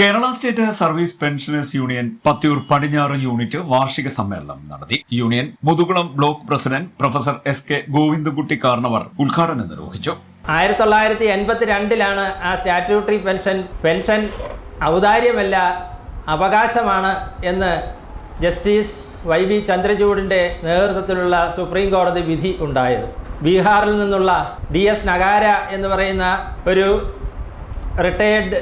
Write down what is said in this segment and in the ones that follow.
Kerala state service pensioners union Pathiyoor പടിഞ്ഞാറ് unit വാർഷിക സമ്മേളനം നടത്തി. Union Muthukulam block president professor S K Govindakutty Karnavar ഉദ്ഘാടനം നിർവഹിച്ചു. ആയിരത്തി തൊള്ളായിരത്തി എൺപത്തിരണ്ടിലാണ് ആ സ്റ്റാറ്റ്യൂട്ടറി പെൻഷൻ പെൻഷൻ ഔദാര്യമല്ല അവകാശമാണ് എന്ന് ജസ്റ്റിസ് വൈ വി ചന്ദ്രചൂഡിന്റെ നേതൃത്വത്തിലുള്ള സുപ്രീം കോടതി വിധി ഉണ്ടായത്. ബീഹാറിൽ നിന്നുള്ള ഡി എസ് നഗാര എന്ന് പറയുന്ന ഒരു റിട്ടയേർഡ്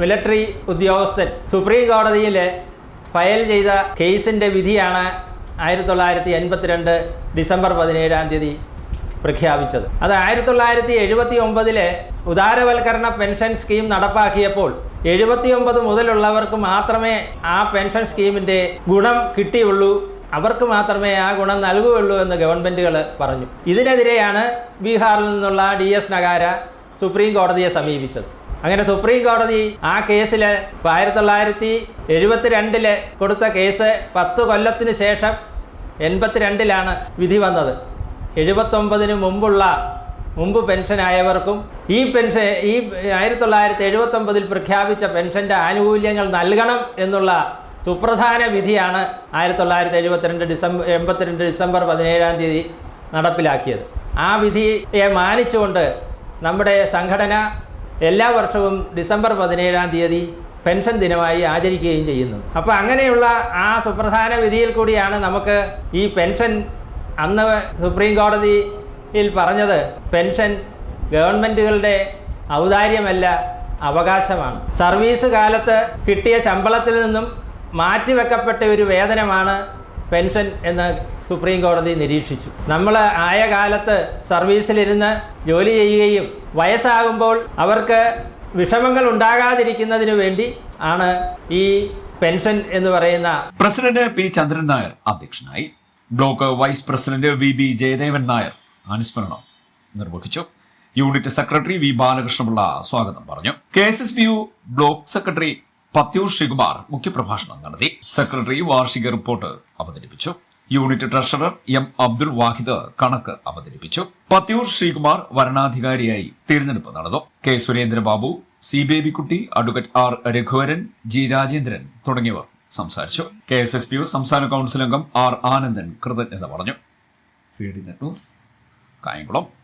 മിലിറ്ററി ഉദ്യോഗസ്ഥൻ സുപ്രീം കോടതിയിൽ ഫയൽ ചെയ്ത കേസിന്റെ വിധിയാണ് ആയിരത്തി തൊള്ളായിരത്തി എൺപത്തിരണ്ട് ഡിസംബർ പതിനേഴാം തീയതി പ്രഖ്യാപിച്ചത്. അത് ആയിരത്തി തൊള്ളായിരത്തി എഴുപത്തി ഒമ്പതിലെ ഉദാരവൽക്കരണ പെൻഷൻ സ്കീം നടപ്പാക്കിയപ്പോൾ എഴുപത്തി ഒമ്പത് മുതലുള്ളവർക്ക് മാത്രമേ ആ പെൻഷൻ സ്കീമിന്റെ ഗുണം കിട്ടിയുള്ളൂ. അവർക്ക് മാത്രമേ ആ ഗുണം നൽകുകയുള്ളൂ എന്ന് ഗവൺമെന്റുകൾ പറഞ്ഞു. ഇതിനെതിരെയാണ് ബീഹാറിൽ നിന്നുള്ള ഡി എസ് നഗാര സുപ്രീം കോടതിയെ സമീപിച്ചത്. അങ്ങനെ സുപ്രീം കോടതി ആ കേസിൽ ആയിരത്തി തൊള്ളായിരത്തി എഴുപത്തിരണ്ടിൽ കൊടുത്ത കേസ് പത്ത് കൊല്ലത്തിന് ശേഷം എൺപത്തിരണ്ടിലാണ് വിധി വന്നത്. എഴുപത്തൊമ്പതിന് മുമ്പുള്ള മുമ്പ് പെൻഷനായവർക്കും ഈ പെൻഷൻ ഈ ആയിരത്തി തൊള്ളായിരത്തി എഴുപത്തൊമ്പതിൽ പ്രഖ്യാപിച്ച പെൻഷന്റെ ആനുകൂല്യങ്ങൾ നൽകണം എന്നുള്ള സുപ്രധാന വിധിയാണ് ആയിരത്തി തൊള്ളായിരത്തി എഴുപത്തിരണ്ട് ഡിസംബർ എൺപത്തിരണ്ട് ഡിസംബർ പതിനേഴാം തീയതി നടപ്പിലാക്കിയത്. ആ വിധിയെ മാനിച്ചുകൊണ്ട് നമ്മുടെ സംഘടന എല്ലാ വർഷവും ഡിസംബർ പതിനേഴാം തീയതി പെൻഷൻ ദിനമായി ആചരിക്കുകയും ചെയ്യുന്നു. അപ്പോൾ അങ്ങനെയുള്ള ആ സുപ്രധാന വിധിയിൽ കൂടിയാണ് നമുക്ക് ഈ പെൻഷൻ അന്ന് സുപ്രീം കോടതിയിൽ പറഞ്ഞത് പെൻഷൻ ഗവൺമെന്റുകളുടെ ഔദാര്യമല്ല അവകാശമാണ്. സർവീസ് കാലത്ത് കിട്ടിയ ശമ്പളത്തിൽ നിന്നും മാറ്റിവെക്കപ്പെട്ട ഒരു വേതനമാണ് പെൻഷൻ എന്ന് സുപ്രീം കോടതി നിരീക്ഷിച്ചു. നമ്മൾ ആയ കാലത്ത് സർവീസിലിരുന്ന് ജോലി ചെയ്യുകയും വയസ്സാകുമ്പോൾ അവർക്ക് വിഷമങ്ങൾ ഉണ്ടാകാതിരിക്കുന്നതിന് വേണ്ടി ആണ് ഈ പെൻഷൻ എന്ന് പറയുന്ന പ്രസിഡന്റ് പി ചന്ദ്രൻ നായർ അധ്യക്ഷനായി. Block vice president V B Jayadevan Nair അനുസ്മരണം നിർവഹിച്ചു. യൂണിറ്റ് സെക്രട്ടറി വി ബാലകൃഷ്ണപിള്ള സ്വാഗതം പറഞ്ഞു. K S S B U block secretary Pathiyoor Sreekumar മുഖ്യപ്രഭാഷണം നടത്തി. സെക്രട്ടറി വാർഷിക റിപ്പോർട്ട് അവതരിപ്പിച്ചു. Unit treasurer M Abdul Wahid കണക്ക് അവതരിപ്പിച്ചു. പത്യൂർ ശ്രീകുമാർ വരണാധികാരിയായി തിരഞ്ഞെടുപ്പ് നടന്നു. K. Surendrababu C. Babykutty advocate R. Raghuvaran G. Rajendran തുടങ്ങിയവർ സംസാരിച്ചു. K. S. S. P U സംസ്ഥാന കൗൺസിൽ അംഗം ആർ. ആനന്ദൻ കൃതജ്ഞത പറഞ്ഞു. കായംകുളം.